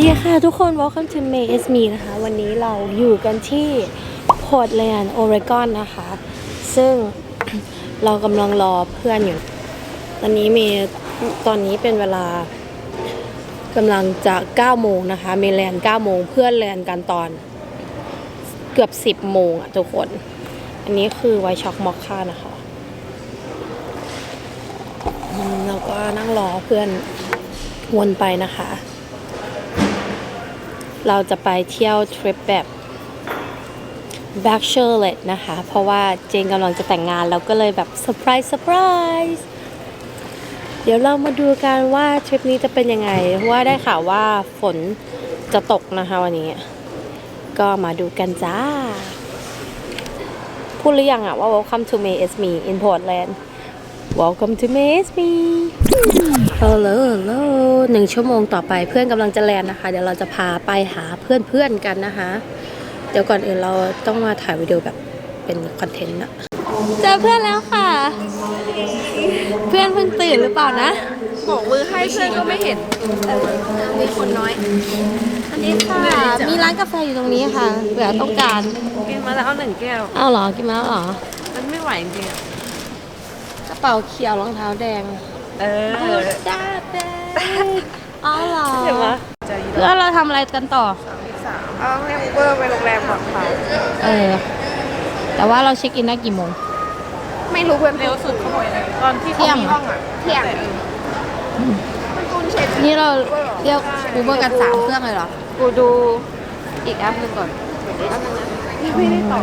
ดีค่ะทุกคน welcome to May is me นะคะ วันนี้เราอยู่กันที่ Portland Oregon นะคะ ซึ่งเรากำลังรอเพื่อนอยู่ ตอนนี้มีตอนนี้เป็นเวลากำลังจะ9โมงนะคะ เมแลนด9โมงเพื่อนแลนกันตอนเกือบ 10 โมงอะทุกคน อันนี้คือไวช็อกมอคค่านะคะเราก็นั่งรอเพื่อนวนไปนะคะ เราจะไปเที่ยวทริปแบบ back c h e r l e t นะคะ เพราะว่าเจนกำลังจะแต่งงานแล้วก็เลยแบบเซอร์ไพรส์เซอร์ไพรส์เดี๋ยวเรามาดูกันว่าทริปนี้จะเป็นยังไงเพราะว่าได้ข่าวว่าฝนจะตกนะคะวันนี้ ก็มาดูกันจ้า พูดหรือยังอะว่า welcome to May is me in Portland welcome to May is me hello hello หนึ่งชั่วโมงต่อไปเพื่อนกำลังจะแลนด์นะคะ เดี๋ยวเราจะพาไปหาเพื่อนเพื่อนๆกันนะคะ เดี๋ยวก่อนอื่นเราต้องมาถ่ายวิดีโอแบบเป็นคอนเทนต์อะเจอเพื่อนแล้วค่ะ เพื่อนเพิ่งตื่นหรือเปล่านะบอกมือให้เพื่อนก็ไม่เห็นมีคนน้อย อันนี้ค่ะ มีร้านกาแฟอยู่ตรงนี้ค่ะเผื่อต้องการกินมาแล้วหนึ่งแก้วอ้าวเหรอกินมาแล้วเหรอมันไม่ไหวจริงๆอะกระเป๋าเขียวรองเท้าแดง เออจ้าแดงอ๋อเหรอเห็นไหมเพื่อนเราทำอะไรกันต่อเอาให้อูเบอร์ไปโรงแรมก่อนค่ะเออ แต่ว่าเราเช็คอินได้กี่โมง ไม่รู้เพื่อนเร็วสุดเขาบอกเลยตอนที่เที่ยงมีห้องอะเที่ยงคุณเช็คนี่เราเรียกอูเบอร์กันสามเครื่องเลยเหรอ กูดูอีกแอปหนึ่งก่อนแป๊บนึงนะยังไม่ได้ต่อ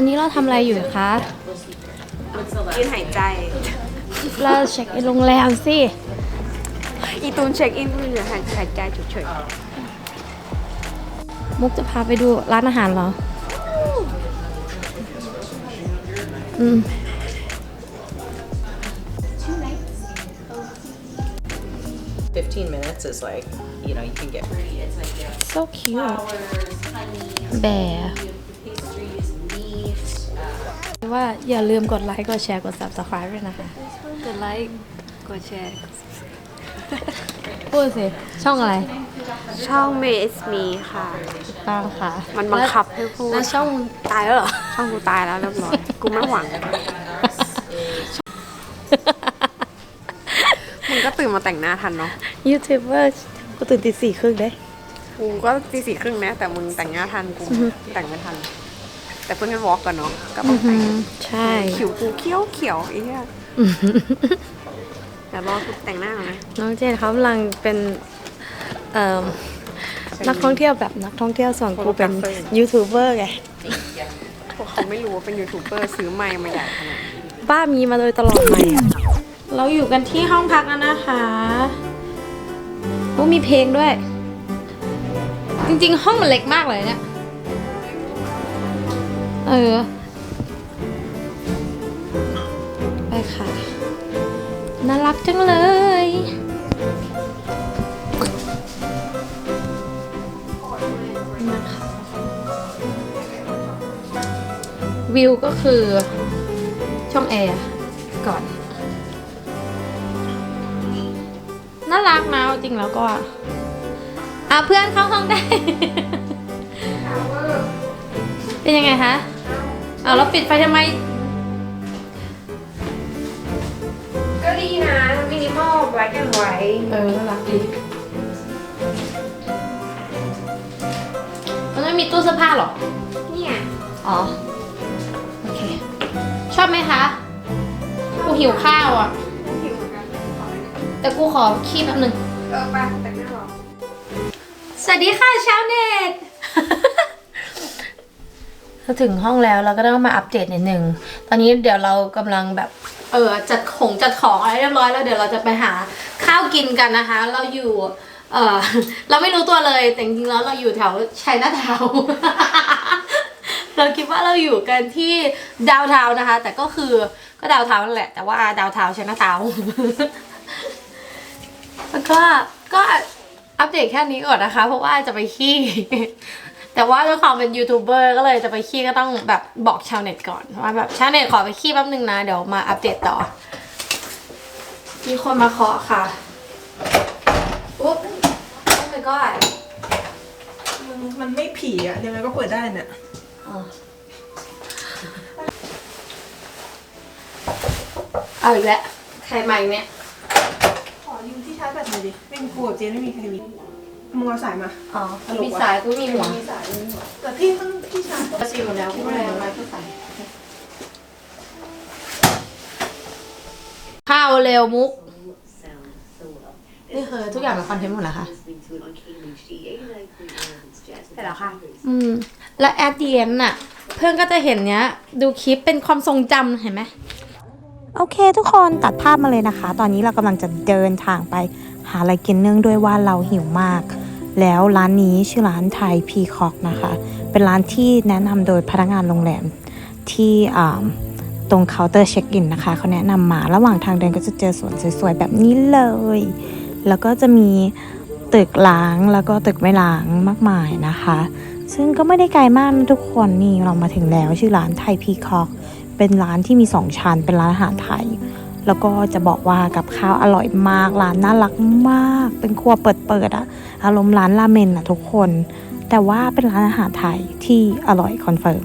อนนี้เราทำอะไรอยู่คะกินหายใจ เราเช็คอินโรงแรมสิ อีตูนเช็คอินเพื่อหายหายใจเฉยมุกจะพาไปดูร้านอาหารเหรอ อืม 15 minutes is like, you know, you can get so cute แบร์ ว่าอย่าลืมกดไลค์กดแชร์กด subscribe ด้วยนะคะๆกดไลค์กดแชร์ พูดสิ ช่องอะไรช่อง May is me ค่ะ ตามค่ะมันบังคับให้พูด แล้วช่อง ตายแล้วเหรอ ช่องกูตายแล้วเรียบร้อย กูไม่หวัง มึงก็ตื่นมาแต่งหน้าทันเนาะ ยูทูบเบอร์กูตื่นตีสี่ครึ่งเด้ กูก็ตีสี่ครึ่งนะ แต่มึงแต่งหน้าทัน กูแต่งไม่ทัน แต่เพื่อนกันวอล์กกันเนาะก็ต้องแต่งใช่ขิวกูเขียวเขียวไอ้เหี้ยเดี๋ยวรอกูแต่งหน้าก่อนนะน้องเจนเขากำลังเป็นเอ่อนักท่องเที่ยวแบบนักท่องเที่ยวส่วนกูเป็นยูทูบเบอร์ไง พวกเขาไม่รู้ว่าเป็นยูทูบเบอร์ซื้อไมค์มาใหญ่ขนาดนี้บ้ามีมาโดยตลอดไหมอะเราอยู่กันที่ห้องพักแล้วนะคะโอ้มีเพลงด้วย จริงๆ ห้องมันเล็กมากเลยเนี่ย เออ ไปค่ะ น่ารักจังเลยนะคะวิวก็คือช่องแอร์ก่อน น่ารักนะจริงแล้วก็ อะเพื่อนเข้าห้องได้ เป็นยังไงคะ อาแล้วปิดไฟทำไม ก็ดีนะมินิมอล black and white เออน่ารักดีมันไม่มีตู้เสื้อผ้าหรอ เนี่ยอ๋อ โอเค ชอบไหมคะ กูหิวข้าวอะ หิวเหมือนกันขอเลยนะแต่กูขอขี้แป๊บหนึง เออไปแต่งหน้าหรอสวัสดีค่ะชาวเน็ต เราถึงห้องแล้วเราก็ต้องมาอัปเดตนิดนึงตอนนี้เดี๋ยวเรากำลังแบบเออจัดของจัดของอะไรเรียบร้อยแล้วเดี๋ยวเราจะไปหาข้าวกินกันนะคะ เราอยู่เออเราไม่รู้ตัวเลยแต่จริงๆแล้วเราอยู่แถวชัยนาทาวน์เราคิดว่าเราอยู่กันที่ดาวเทาวน์นะคะ แต่ก็คือก็ดาวเทาวน์นั่นแหละ แต่ว่าดาวเทาวน์ชัยนาทาวน์แล้วก็ก็อัปเดตแค่นี้ก่อนนะคะ เพราะว่าจะไปขี้ แต่ว่าด้วยความเป็นยูทูบเบอร์ก็เลยจะไปขี้ก็ต้องแบบบอกชาวเน็ตก่อนว่าแบบชาวเน็ตขอไปขี้แป๊บนึงนะเดี๋ยวมาอัปเดตต่อ มีคนมาเคาะค่ะอุ๊บโอ้ my god มันมันไม่ผีอะยังไงก็เปิดได้เนี่ยอ๋อเอาอีกแล้วใครมาอีกเนี่ย ขอยืมที่ชาร์จแบตหน่อยดิ ไม่มีกูกับเจนไม่มีใครมี มึงเอาสายมา อ๋อมีสายกูมีหัวมีสายมีหัวแต่พี่ต้องที่ชาร์จก็ซีหมดแล้วกูไม่ได้เอาไว้ก็ใส่ข้าวเร็วมุก นี่คือทุกอย่างเป็นคอนเทนต์หมดแล้วค่ะเสร็จแล้วค่ะ อืม แล้วแอดเดียนน่ะ เพื่อนก็จะเห็นเนี้ย ดูคลิปเป็นความทรงจำเห็นไหมโอเค ทุกคนตัดภาพมาเลยนะคะ ตอนนี้เรากำลังจะเดินทางไปหาอะไรกินเนื่องด้วยว่าเราหิวมาก แล้วร้านนี้ชื่อร้านไทยพีคอกนะคะ เป็นร้านที่แนะนำโดยพนักงานโรงแรมที่ตรงเคาน์เตอร์เช็คอินนะคะเขาแนะนำมาระหว่างทางเดินก็จะเจอสวนสวยๆแบบนี้เลย แล้วก็จะมีตึกล้างแล้วก็ตึกไม่ล้างมากมายนะคะ ซึ่งก็ไม่ได้ไกลมากทุกคนนี่เรามาถึงแล้วชื่อร้านไทยพีคอกเป็นร้านที่มีสองชั้นเป็นร้านอาหารไทย แล้วก็จะบอกว่ากับข้าวอร่อยมากร้านน่ารักมาก เป็นครัวเปิดๆอะอารมณ์ร้านราเมนอะทุกคน แต่ว่าเป็นร้านอาหารไทยที่อร่อยคอนเฟิร์ม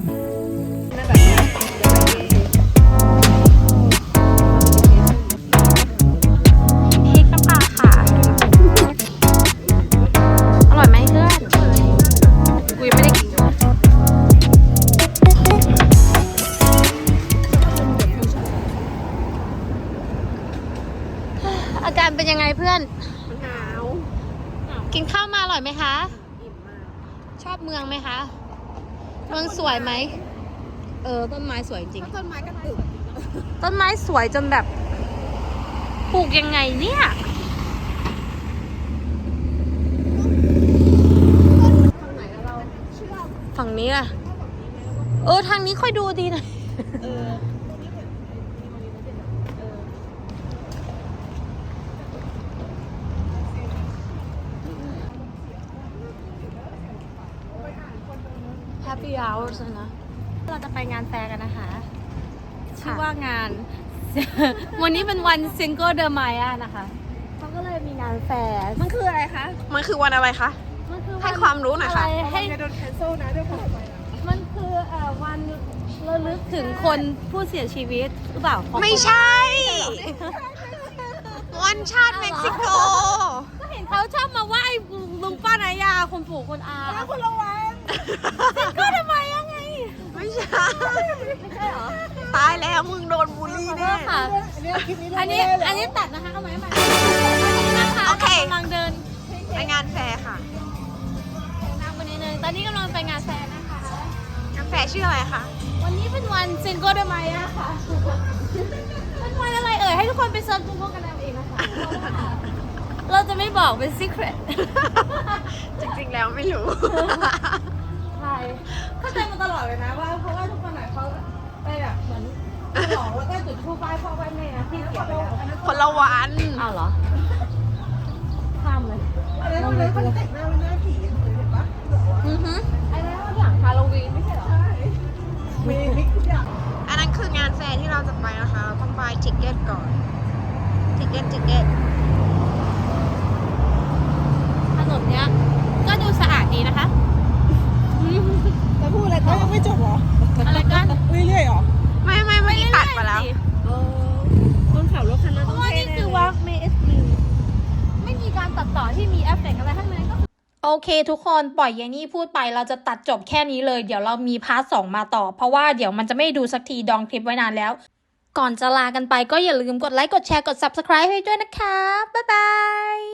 เออต้นไม้สวยจริง ต้นไม้ก็ตึกต้นไม้สวยจนแบบปลูกยังไงเนี่ยฝั่งนี้ล่ะเออทางนี้ค่อยดูดีหน่อยแฮปปี้ hours นะ เราจะไปงานแฟร์กันนะคะ ชื่อว่างาน วันนี้เป็นวัน Cinco de Mayo นะคะเขาก็เลยมีงานแฟร์มันคืออะไรคะ มันคือวันอะไรคะมันคือให้ความรู้หน่อยค่ะอะไรให้จะโดนแคนเซิลนะด้วยความไปนะมันคือเอ่อวันระลึกถึงคนผู้เสียชีวิตหรือเปล่าของไม่ใช่ วันชาติเม็กซิโก ก็เห็นเขาชอบมาไหว้ลุงป้านายาคนปู่คนอาคนละวันก็ทำไมยังไงไม่ ใช่ไม่ใช่เหรอตายแล้วมึงโดนบูลลี่ขอโทแน่ษค่ะ อันนี้อันนี้ตัดนะคะเอาไหมใหม่นะคะโอเคกำลังเดินไปงานแฟร์ค่ะนั่งไปนิดนึงตอนนี้กำลังไปงานแฟร์นะคะ งานแฟร์ชื่ออะไรคะ วันนี้เป็นวันซิงโกเดมายาค่ะ เป็นวันอะไรเอ่ย ให้ทุกคนไปเซิร์ชกูเกิลกันเอาเองนะคะเพราะว่าเราจะไม่บอกเป็น secret จริงๆแล้วไม่รู้ใช่ เข้าใจมาตลอดเลยนะว่าเพราะว่าทุกคนอะเขาไปแบบเหมือนหลองแล้วก็จุดทูปไหว้พ่อไหว้แม่นะที่เกี่ยวอันคนละวันอ้าวเหรอข้ามเลยอันนั้นเลยเขแต่งหน้าเป็นหน้าผีเห็นปะอือฮึอันนั้นวัหลังฮาโลวีนไม่ใช่เหรอใช่มีมิทุกอย่างอันนั้นคืองานแฟนที่เราจะไปนะคะ เราต้องไปติ๊กเก็ตก่อนติ๊กเก็ตติ๊กเก็ตถนนเนี้ยก็ดูสะอาดดีนะคะ แล้วพูดอะไรต่อยังไม่จบเหรออะไรกัน เรื่อยๆเหรอ ไม่ไม่ไม่ตัดมาแล้วคนขับรถคันนั้นเพต้องราะว่าเท่นี่แน่คือเลย Walk May S ไม่มีการตัดต่อที่มีเอฟเฟกต์อะไรทั้งนั้นก็โอเคทุกคนปล่อยยายนี่พูดไปเราจะตัดจบแค่นี้เลย เดี๋ยวเรามีพาร์ทสองมาต่อ เพราะว่าเดี๋ยวมันจะไม่ดูสักทีดองคลิปไว้นานแล้ว ก่อนจะลากันไปก็อย่าลืมกดไลค์กดแชร์กด subscribe ให้ด้วยนะคะ บ๊ายบาย